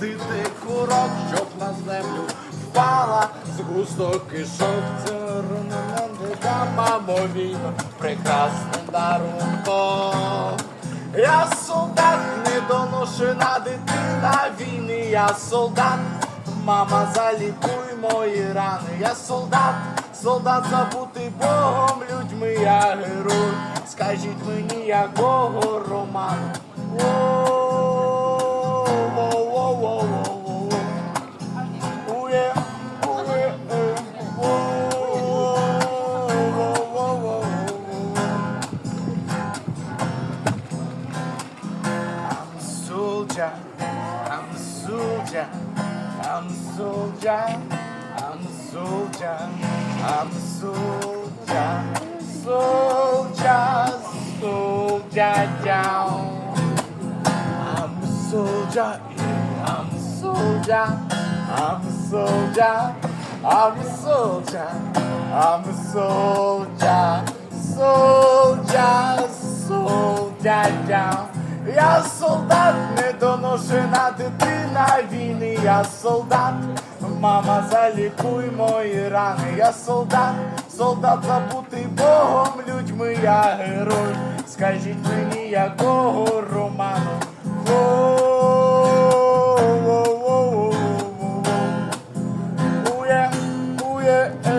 пустити курок, щоб на землю впала з густок кишок. Мамо, війно, прекрасним дарунком. Я солдат, недоношена дитина війни, я солдат, мама, залікуй мої рани, я солдат, солдат забутий Богом, людьми, я герой. Скажіть мені, якого роману? I'm a soldier, I'm a soldier, I'm soldier, I'm a soldier, I'm a soldier, soldier, soldier. Я солдат, недоношена дитина війни, я солдат, мама, залікуй мої рани, я солдат, солдат забутий Богом, людьми, я герой. Скажіть мені, якого роману? Yeah.